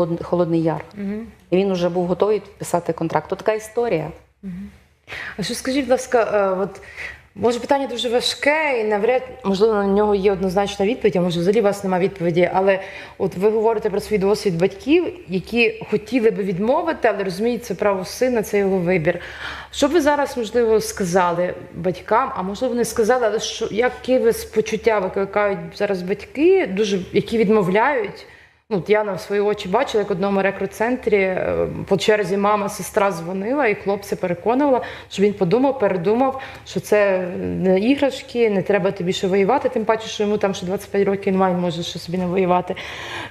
Холод- Холодний Яр. І він вже був готовий підписати контракт. То така історія. А що скажіть, будь ласка, е, от може питання дуже важке, і навряд можливо на нього є однозначна відповідь, а може взагалі у вас немає відповіді. Але от ви говорите про свій досвід батьків, які хотіли би відмовити, але розуміють, це право сина, це його вибір. Що б ви зараз, можливо, сказали батькам, а можливо, не сказали, але що які ви почуття викликають зараз батьки, дуже які відмовляють? Ну, я на свої очі бачила, як в одному рекрут-центрі е, по черзі мама, сестра дзвонила, і хлопця переконувала, що він подумав, передумав, що це не іграшки, не треба тобі ще воювати, тим паче, що йому там ще 25 років немає, може ще собі не воювати.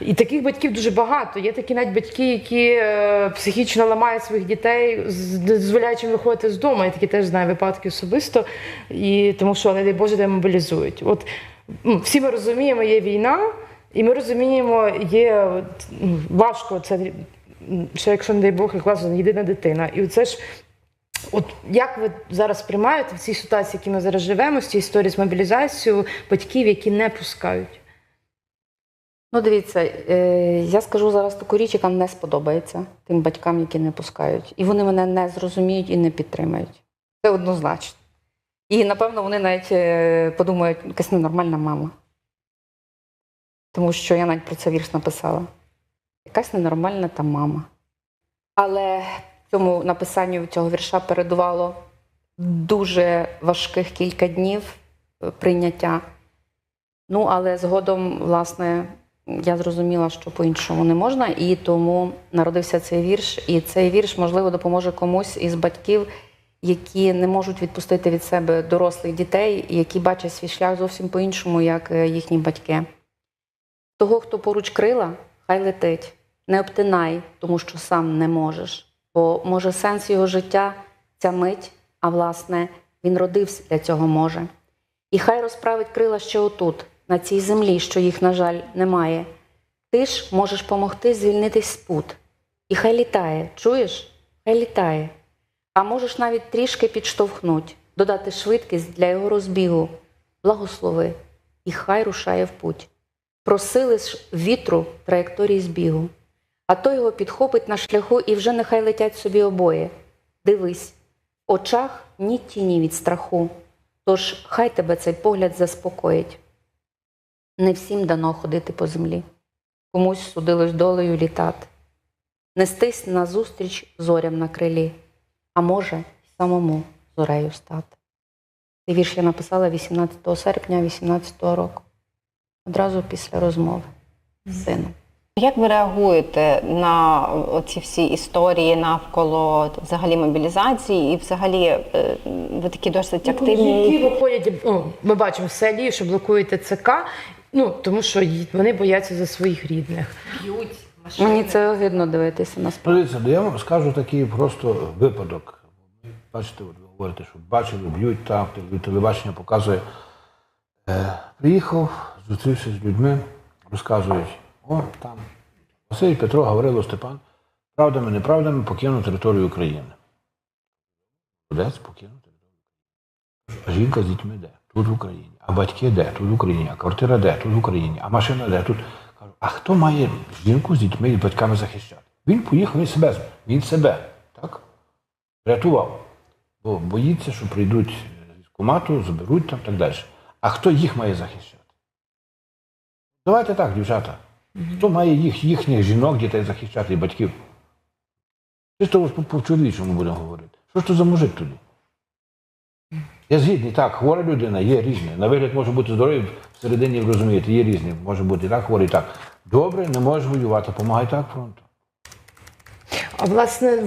І таких батьків дуже багато. Є такі навіть батьки, які е, психічно ламають своїх дітей, дозволяючи їм виходити з дому. Я такі теж знаю випадки особисто, і тому що, не дай Боже, демобілізують. От ну, всі ми розуміємо, є війна. І ми розуміємо, є ну, важко це ще якщо не дай Бог, як вас єдина дитина. І це ж, от як ви зараз приймаєте в цій ситуації, які ми зараз живемо, з цієї історії з мобілізацією батьків, які не пускають? Ну, дивіться, е, я скажу зараз таку річ, яка не сподобається тим батькам, які не пускають. І вони мене не зрозуміють і не підтримають. Це однозначно. І напевно вони навіть е, подумають, якась ненормальна мама. Тому що я навіть про це вірш написала. Якась ненормальна та мама. Але цьому написанню цього вірша передувало дуже важких кілька днів е, прийняття. Ну, але згодом, власне, я зрозуміла, що по-іншому не можна, і тому народився цей вірш. І цей вірш, можливо, допоможе комусь із батьків, які не можуть відпустити від себе дорослих дітей, які бачать свій шлях зовсім по-іншому, як е, їхні батьки. Того, хто поруч крила, хай летить. Не обтинай, тому що сам не можеш. Бо може сенс його життя ця мить, а власне, він родився для цього може. І хай розправить крила ще отут, на цій землі, що їх, на жаль, немає. Ти ж можеш помогти звільнитись з пут. І хай літає, чуєш? Хай літає. А можеш навіть трішки підштовхнуть, додати швидкість для його розбігу. Благослови, і хай рушає в путь. Просили ж вітру траєкторії збігу. А той його підхопить на шляху, і вже нехай летять собі обоє. Дивись, в очах ні тіні від страху. Тож хай тебе цей погляд заспокоїть. Не всім дано ходити по землі, комусь судилось долею літати, нестись назустріч зорям на крилі, а може, самому зорею стати. Вірш я написала 18 серпня 18 року, одразу після розмови з сином. Як ви реагуєте на ці всі історії навколо взагалі мобілізації і взагалі е, ви такі досить активні? Які виходять, ну, ми бачимо в селі, що блокує ТЦК, ну, тому що вони бояться за своїх рідних. Мені це огидно дивитися насправді. Дивіться, ну, я вам скажу такий просто випадок. Бачите, ви говорите, що бачили, б'ють там, телебачення показує. Е, приїхав, зустрівся з людьми, розказують, о, там Василь Петро Гаврило Степан, правдами, неправдами покинув територію України. Молодець покинув територію України. А жінка з дітьми де? Тут в Україні. А батьки де? Тут в Україні. А квартира де? Тут в Україні. А машина де? Тут. Кажу, а хто має жінку з дітьми і батьками захищати? Він поїхав, він себе, він себе, так? Рятував. Бо боїться, що прийдуть з військкомату, заберуть там так далі. А хто їх має захищати? Давайте так, дівчата. Хто має їх, їхніх жінок, дітей захищати і батьків? Чисто по, чоловічому будемо говорити. Що ж то за мужик тоді? Я згідний, так, хвора людина, є різні. На вигляд може бути здоровий, всередині розумієте, є різні. Може бути і так, хворий, і так. Добре, не можеш воювати, помагай так фронту. А власне,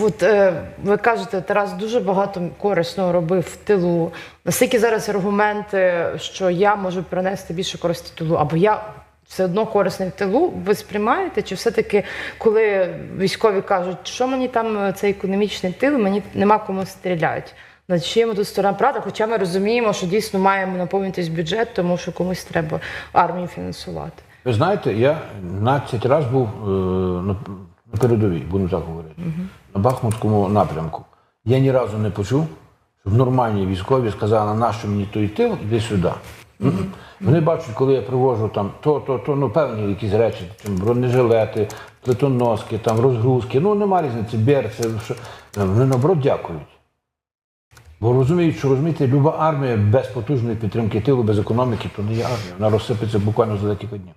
от, е, ви кажете, Тарас дуже багато корисного робив в тилу. Наскільки зараз аргументи, що я можу принести більше користі тилу, або я все одно корисний в тилу, ви сприймаєте? Чи все-таки, коли військові кажуть, що мені там е, цей економічний тил, мені нема кому стріляти? Над чим тут сторона правда? Хоча ми розуміємо, що дійсно маємо наповнитись бюджет, тому що комусь треба армію фінансувати. Ви знаєте, я 12 разів був е, на, на передовій, будемо так говорити, на Бахмутському напрямку. Я ні разу не почув, щоб нормальні військові сказали, нащо мені той тил, іди сюди. Мгм. Вони бачать, коли я привожу там то, то, то, ну певні якісь речі, там бронежилети, плитоноски, там розгрузки. Ну нема різниці, берці. Що. Вони наоборот дякують. Бо розуміють, що розумієте, люба армія без потужної підтримки тилу, без економіки, то не є армія. Вона розсипеться буквально за декілька днів.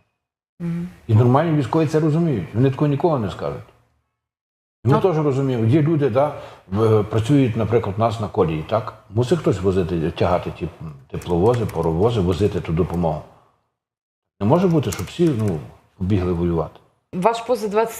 І нормальні військові це розуміють. Вони такого нікого не скажуть. Ми теж розуміємо, є люди, да, працюють, наприклад, у нас на колії, так? Мусить хтось возити, тягати ті тепловози, паровози, возити ту допомогу. Не може бути, щоб всі ну, бігли воювати. Ваш поза 23